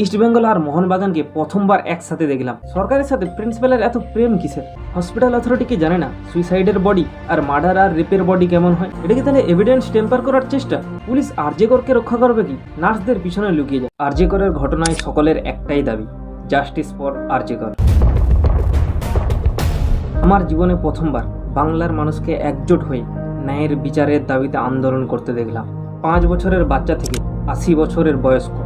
ইস্টবেঙ্গল আর মোহনবাগানকে প্রথমবার একসাথে দেখলাম। সরকারের সাথে প্রিন্সিপালের এত প্রেম কিসের? হসপিটাল অথরিটি কি জানে না সুইসাইডের বডি আর মার্ডার আর রেপের বডি কেমন হয়? এটা কি তাহলে এভিডেন্স টেম্পার করার চেষ্টা? পুলিশ আরজেকরকে রক্ষা করবে কি? নার্সদের পিছনে লুকিয়ে যায়। আরজেকরের ঘটনায় সকলের একটাই দাবি জাস্টিস ফর আরজেকর। আমার জীবনে প্রথমবার বাংলার মানুষকে একজোট হয়ে ন্যায়ের বিচারের দাবিতে আন্দোলন করতে দেখলাম। পাঁচ বছরের বাচ্চা থেকে আশি বছরের বয়স্ক।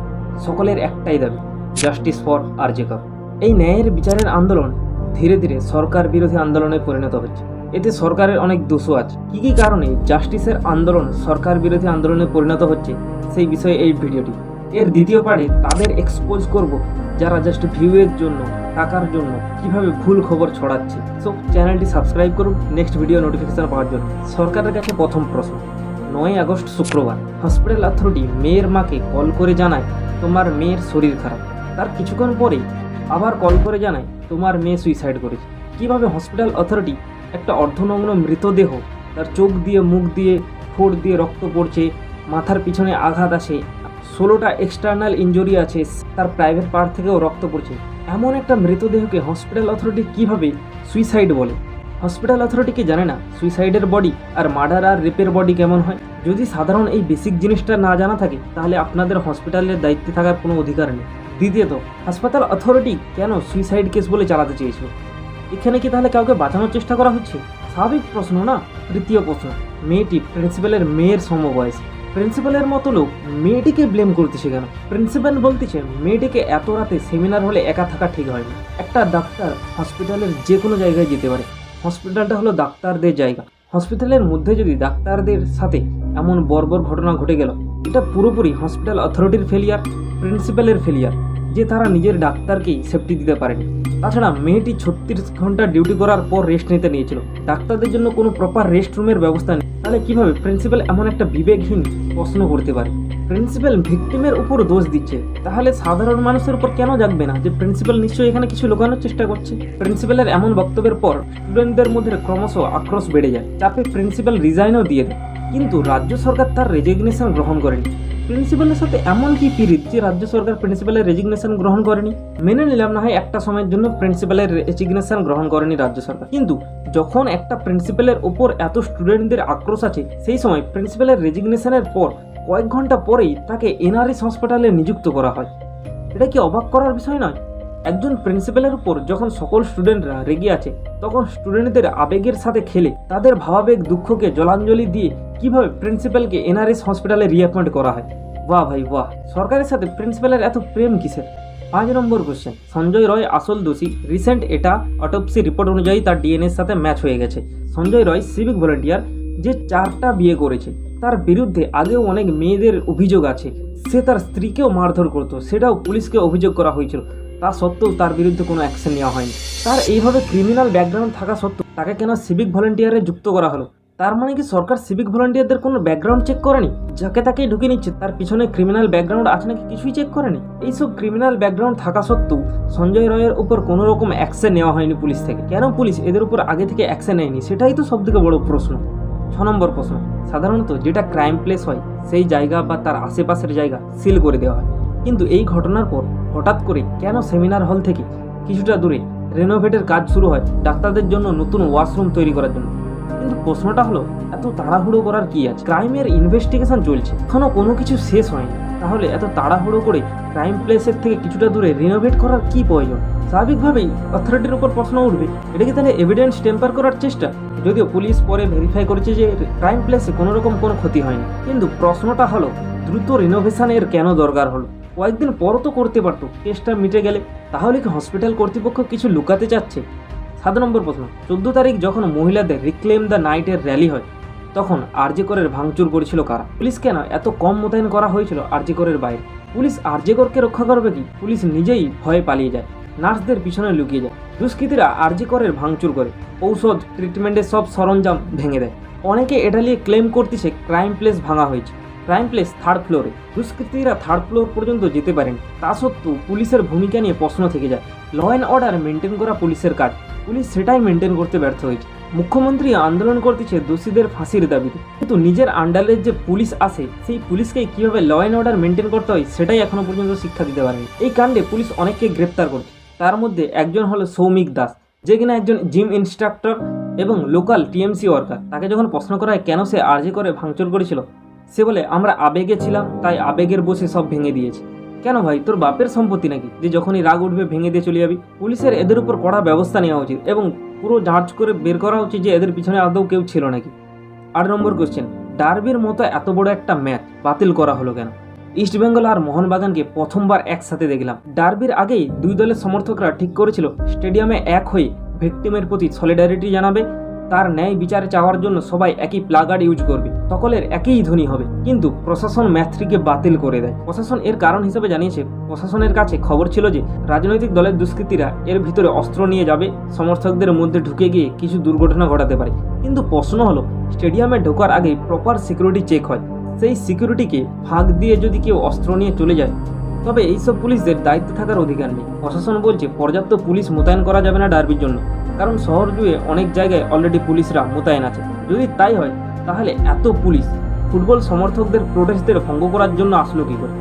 সকলের একটাই দাবি জাস্টিস ফর আরজেকর এই ন্যায়ের বিচারের আন্দোলন ধীরে ধীরে সরকার বিরোধী আন্দোলনে পরিণত হচ্ছে। এতে সরকারের অনেক দোষও আছে। কী কী কারণে জাস্টিসের আন্দোলন সরকার বিরোধী আন্দোলনে পরিণত হচ্ছে, সেই বিষয়ে এই ভিডিওটি। এর দ্বিতীয় পার্টে তাদের এক্সপোজ করব যারা জাস্ট ভিউয়ের জন্য, টাকার জন্য কীভাবে ভুল খবর ছড়াচ্ছে। সো চ্যানেলটি সাবস্ক্রাইব করুন নেক্সট ভিডিও নোটিফিকেশন পাওয়ার জন্য। সরকারের কাছে প্রথম প্রশ্ন, নয় আগস্ট শুক্রবার হসপিটাল অথরিটি মেয়ের মাকে কল করে জানায় তোমার মেয়ের শরীর খারাপ। তার কিছুক্ষণ পরেই আবার কল করে জানায়, তোমার মেয়ে সুইসাইড করেছে। কীভাবে হসপিটাল অথরিটি একটা অর্ধনগ্ন মৃতদেহ তার চোখ দিয়ে, মুখ দিয়ে, ঠোঁট দিয়ে রক্ত পড়ছে, মাথার পিছনে আঘাত আছে ষোলোটা এক্সটার্নাল ইনজুরি আছে, তার প্রাইভেট পার্ট থেকেও রক্ত পড়ছে। এমন একটা মৃতদেহকে হসপিটাল অথরিটি কীভাবে সুইসাইড বলে? হসপিটাল অথরিটি কি জানে না সুইসাইডের বডি আর মার্ডার আর রেপের বডি কেমন হয়? যদি সাধারণ এই বেসিক জিনিসটা না জানা থাকে, তাহলে আপনাদের হসপিটালের দায়িত্বে থাকার কোনো অধিকার নেই। দ্বিতীয়ত, হাসপাতাল অথরিটি কেন সুইসাইড কেস বলে চালাতে চেয়েছিল? এখানে কি তাহলে কাউকে বাঁচানোর চেষ্টা করা হচ্ছে? স্বাভাবিক প্রশ্ন না? তৃতীয় প্রশ্ন, মেয়েটি প্রিন্সিপালের মেয়ের সমবয়স। প্রিন্সিপালের মতো লোক মেয়েটিকে ব্লেম করতেছে কেন? প্রিন্সিপাল বলতেছে, মেয়েটিকে এত রাতে সেমিনার হলে একা থাকা ঠিক হয় না। একটা ডাক্তার হসপিটালের যে কোনো জায়গায় যেতে পারে। হসপিটালটা হলো ডাক্তারদের জায়গা। হসপিটালের মধ্যে যদি ডাক্তারদের সাথে এমন বর্বর ঘটনা ঘটে গেল, এটা পুরোপুরি হসপিটাল অথরিটির ফেলিয়ার প্রিন্সিপালের ফেলিয়ার যে তারা নিজের ডাক্তারকেই সেফটি দিতে পারেনি। তাছাড়া মেয়েটি ছত্রিশ ঘণ্টা ডিউটি করার পর রেস্ট নিতে নিয়েছিল। ডাক্তারদের জন্য কোনো প্রপার রেস্ট রুমের ব্যবস্থা নেই। তাহলে কীভাবে প্রিন্সিপাল এমন একটা বিবেকহীন প্রশ্ন করতে পারে? প্রিন্সিপাল ভিকটিমের উপর দোষ দিচ্ছে। তাহলে সাধারণ মানুষের উপর কেন জাগবে না? যে প্রিন্সিপাল নিশ্চয়ই এখানে কিছু লুকানোর চেষ্টা করছে। প্রিন্সিপালের এমন বক্তব্যের পর স্টুডেন্টদের মধ্যে ক্রমশ আক্রোশ বেড়ে যায়। চাপে প্রিন্সিপাল রিজাইনও দিয়ে দেয়। কিন্তু রাজ্য সরকার তার রেজিগনেশন গ্রহণ করেনি। প্রিন্সিপালের সাথে এমন কি পিরিত যে রাজ্য সরকার প্রিন্সিপালের রেজিগনেশন গ্রহণ করেনি? মেনে নিলাম না হয় একটা সময়ের জন্য প্রিন্সিপালের রেজিগনেশন গ্রহণ করেনি রাজ্য সরকার। কিন্তু যখন একটা প্রিন্সিপালের ওপর এত স্টুডেন্টদের আক্রোশ আছে, সেই সময় প্রিন্সিপালের রেজিগনেশনের পর কয়েক ঘণ্টা পরেই তাকে এনআরএস হসপিটালে নিযুক্ত করা হয়। এটা কি অবাক করার বিষয় নয়? একজন প্রিন্সিপালের উপর যখন সকল স্টুডেন্টরা রেগে আছে, তখন স্টুডেন্টদের আবেগের সাথে খেলে তাদের ভাবাবেগ দুঃখকে জলাঞ্জলি দিয়ে কীভাবে প্রিন্সিপালকে এনআরএস হসপিটালে রিঅ্যাপয়েন্ট করা হয়। বাহ ভাই, বাহ। সরকারের সাথে প্রিন্সিপালের এত প্রেম কিসের? পাঁচ নম্বর কোশ্চেন সঞ্জয় রয় আসল দোষী। রিসেন্ট এটা অটোপসি রিপোর্ট অনুযায়ী তার ডিএনএর সাথে ম্যাচ হয়ে গেছে। সঞ্জয় রয় সিভিক ভলেন্টিয়ার যে চারটা বিয়ে করেছে, তার বিরুদ্ধে আগেও অনেক মেয়েদের অভিযোগ আছে। সে তার স্ত্রীকেও মারধর করতো, সেটাও পুলিশকে অভিযোগ করা হয়েছিল। তা সত্ত্বেও তার বিরুদ্ধে কোনো অ্যাকশন নেওয়া হয়নি। তার এইভাবে ক্রিমিনাল ব্যাকগ্রাউন্ড থাকা সত্ত্বেও তাকে কেন সিভিক ভলেন্টিয়ারে যুক্ত করা হলো? তার মানে কি সরকার সিভিক ভলেন্টিয়ারদের কোনো ব্যাকগ্রাউন্ড চেক করেনি? যাকে তাকে ঢুকে নিচ্ছে, তার পিছনে ক্রিমিনাল ব্যাকগ্রাউন্ড আছে নাকি কিছুই চেক করেনি? এইসব ক্রিমিনাল ব্যাকগ্রাউন্ড থাকা সত্ত্বেও সঞ্জয় রয়ের উপর কোনো রকম অ্যাকশন নেওয়া হয়নি পুলিশ থেকে। কেন পুলিশ এদের উপর আগে থেকে অ্যাকশন নেয়নি? সেটাই তো সবথেকে বড় প্রশ্ন। ছ নম্বর প্রশ্ন। সাধারণত যেটা ক্রাইম প্লেস হয়, সেই জায়গা বা তার আশেপাশের জায়গা সিল করে দেওয়া হয়। কিন্তু এই ঘটনার পর হঠাৎ করে কেন সেমিনার হল থেকে কিছুটা দূরে রেনোভেটের কাজ শুরু হয় ডাক্তারদের জন্য নতুন ওয়াশরুম তৈরি করার জন্য? কিন্তু প্রশ্নটা হলো, এত তাড়াহুড়ো করার কি আছে? ক্রাইমের ইনভেস্টিগেশন চলছে। এখনও কোনো কিছু শেষ হয়নি। তাহলে এত তাড়াহুড়ো করে ক্রাইম প্লেসের থেকে কিছুটা দূরে রিনোভেট করার কি প্রয়োজন? স্বাভাবিকভাবেই অথরিটির উপর প্রশ্ন উঠবে। এটা কি তাহলে এভিডেন্স টেম্পার করার চেষ্টা? যদিও পুলিশ পরে ভেরিফাই করেছে যে ক্রাইম প্লেসে কোনো রকম কোনো ক্ষতি হয়নি। কিন্তু প্রশ্নটা হলো, দ্রুত রিনোভেশনের কেন দরকার হলো? কয়েকদিন পরও তো করতে পারতো কেসটা মিটে গেলে। তাহলে কি হসপিটাল কর্তৃপক্ষ কিছু লুকাতে চাচ্ছে? সাত নম্বর প্রশ্ন, চোদ্দ তারিখ যখন মহিলাদের রিক্লেম দ্য নাইটের র্যালি হয় তখন আরজেকরের ভাঙচুর করেছিল কারা? পুলিশ কেন এত কম মোতায়েন করা হয়েছিল আরজেকরের বাইরে? পুলিশ আরজেকরকে রক্ষা করবে কি? পুলিশ নিজেই ভয়ে পালিয়ে যায়, নার্সদের পিছনে লুকিয়ে যায়। দুষ্কৃতীরা আরজেকরের ভাঙচুর করে, ঔষধ ট্রিটমেন্টের সব সরঞ্জাম ভেঙে দেয়। অনেকে এটা নিয়ে ক্লেম করতেছে ক্রাইম প্লেস ভাঙা হয়েছে। ক্রাইম প্লেস থার্ড ফ্লোরে দুষ্কৃতীরা থার্ড ফ্লোর পর্যন্ত যেতে পারেন। তা সত্ত্বেও পুলিশের ভূমিকা নিয়ে প্রশ্ন থেকে যায়। ল অ্যান্ড অর্ডার মেনটেন করা পুলিশের কাজ। পুলিশ সেটাই মেনটেন করতে ব্যর্থ হয়েছে। মুখ্যমন্ত্রী আন্দোলন করতেছে দোষীদের ফাঁসির দাবিতে। কিন্তু নিজের আন্ডারের যে পুলিশ আসে সেই পুলিশকে কীভাবে ল অ্যান্ড অর্ডার মেনটেন করতে হয়, সেটাই এখনও পর্যন্ত শিক্ষা দিতে পারেনি। এই কাণ্ডে পুলিশ অনেককে গ্রেপ্তার করছে। তার মধ্যে একজন হলো সৌমিক দাস, যে কিনা একজন জিম ইনস্ট্রাক্টর এবং লোকাল টিএমসি ওয়ার্কার তাকে যখন প্রশ্ন করা হয়, কেন সে আর্জি করে ভাঙচুর করেছিল? সে বলে, আমরা আবেগে ছিলাম, তাই আবেগের বসে সব ভেঙে দিয়েছে। কেন ভাই, তোর বাপের সম্পত্তি নাকি? যে যখনই রাগ উঠবে, ভেঙে দিয়ে চলে যাবি। পুলিশের এদের উপর কড়া ব্যবস্থা নেওয়া উচিত এবং পুরো যাঁচ করে বের করা উচিত যে এদের পিছনে আদৌ কেউ ছিল নাকি। আট নম্বর কোশ্চেন ডার্বির মতো এত বড় একটা ম্যাচ বাতিল করা হলো কেন? ইস্টবেঙ্গল আর মোহনবাগানকে প্রথমবার একসাথে দেখলাম। ডার্বির আগেই দুই দলের সমর্থকরা ঠিক করেছিল, স্টেডিয়ামে এক হয়ে ভিকটিমের প্রতি সলিডারিটি জানাবে তার ন্যায় বিচার চাওয়ার জন্য সবাই একই প্লাগার্ড ইউজ করবে। সকলের একই ধ্বনি হবে। কিন্তু প্রশাসন ম্যাচটিকে বাতিল করে দেয়। প্রশাসন এর কারণ হিসেবে জানিয়েছে, প্রশাসনের কাছে খবর ছিল যে, রাজনৈতিক দলের দুষ্কৃতীরা এর ভিতরে অস্ত্র নিয়ে যাবে, সমর্থকদের মধ্যে ঢুকে গিয়ে কিছু দুর্ঘটনা ঘটাতে পারে। কিন্তু প্রশ্ন হলো, স্টেডিয়ামে ঢোকার আগে প্রপার সিকিউরিটি চেক হয়। সেই সিকিউরিটিকে ফাঁক দিয়ে যদি কেউ অস্ত্র নিয়ে চলে যায় তবে এইসব পুলিশদের দায়িত্বে থাকার অধিকার নেই। প্রশাসন বলছে, পর্যাপ্ত পুলিশ মোতায়েন করা যাবে না ডার্বির জন্য। কারণ শহর জুড়ে অনেক জায়গায় অলরেডি পুলিশরা মোতায়েন আছে। যদি তাই হয়, তাহলে এত পুলিশ ফুটবল সমর্থকদের প্রোটেস্টদের ভঙ্গ করার জন্য আসলো কী করে?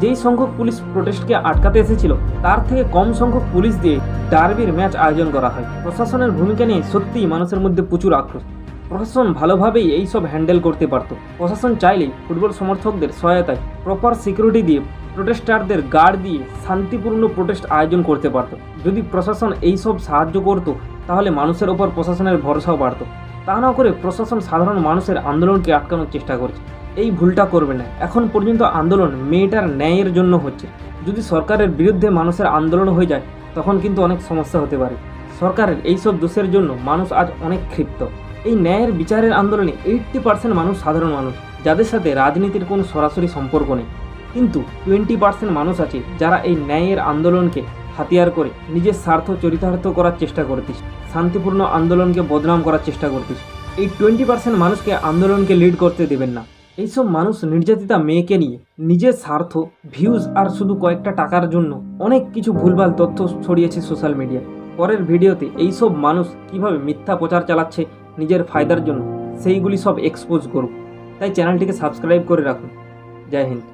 যেই সংখ্যক পুলিশ প্রোটেস্টকে আটকাতে এসেছিল, তার থেকে কম সংখ্যক পুলিশ দিয়ে ডার্বির ম্যাচ আয়োজন করা হয়। প্রশাসনের ভূমিকা নিয়ে সত্যিই মানুষের মধ্যে প্রচুর আক্রোশ। প্রশাসন ভালোভাবেই এই সব হ্যান্ডেল করতে পারত। প্রশাসন চাইলেই ফুটবল সমর্থকদের সহায়তায় প্রপার সিকিউরিটি দিয়ে প্রোটেস্টারদের গার্ড দিয়ে শান্তিপূর্ণ প্রোটেস্ট আয়োজন করতে পারত। যদি প্রশাসন এই সব সাহায্য করত, তাহলে মানুষের ওপর প্রশাসনের ভরসাও বাড়ত। তা না করে প্রশাসন সাধারণ মানুষের আন্দোলনকে আটকানোর চেষ্টা করছে। এই ভুলটা করবে না। এখন পর্যন্ত আন্দোলন মেয়েটার ন্যায়ের জন্য হচ্ছে। যদি সরকারের বিরুদ্ধে মানুষের আন্দোলন হয়ে যায়, তখন কিন্তু অনেক সমস্যা হতে পারে। সরকারের এইসব দোষের জন্য মানুষ আজ অনেক ক্ষিপ্ত। এই ন্যায়ের বিচারের আন্দোলনে এইট্টি পার্সেন্ট মানুষ সাধারণ মানুষ, যাদের সাথে রাজনীতির কোনো সরাসরি সম্পর্ক নেই। কিন্তু টোয়েন্টি পার্সেন্ট মানুষ আছে যারা এই ন্যায়ের আন্দোলনকে হাতিয়ার করে নিজের স্বার্থ চরিতার্থ করার চেষ্টা করতিস, শান্তিপূর্ণ আন্দোলনকে বদনাম করার চেষ্টা করতেছে এই টোয়েন্টি পার্সেন্ট মানুষকে আন্দোলনকে লিড করতে দেবেন না। এইসব মানুষ নির্যাতিতা মেয়েকে নিয়ে নিজের স্বার্থ ভিউজ আর শুধু কয়েকটা টাকার জন্য অনেক কিছু ভুলভাল তথ্য ছড়িয়েছে সোশ্যাল মিডিয়ায় পরের ভিডিওতে এইসব মানুষ কীভাবে মিথ্যা প্রচার চালাচ্ছে নিজের ফায়দার জন্য, সেইগুলি সব এক্সপোজ করুক। তাই চ্যানেলটিকে সাবস্ক্রাইব করে রাখুন। জয় হিন্দ।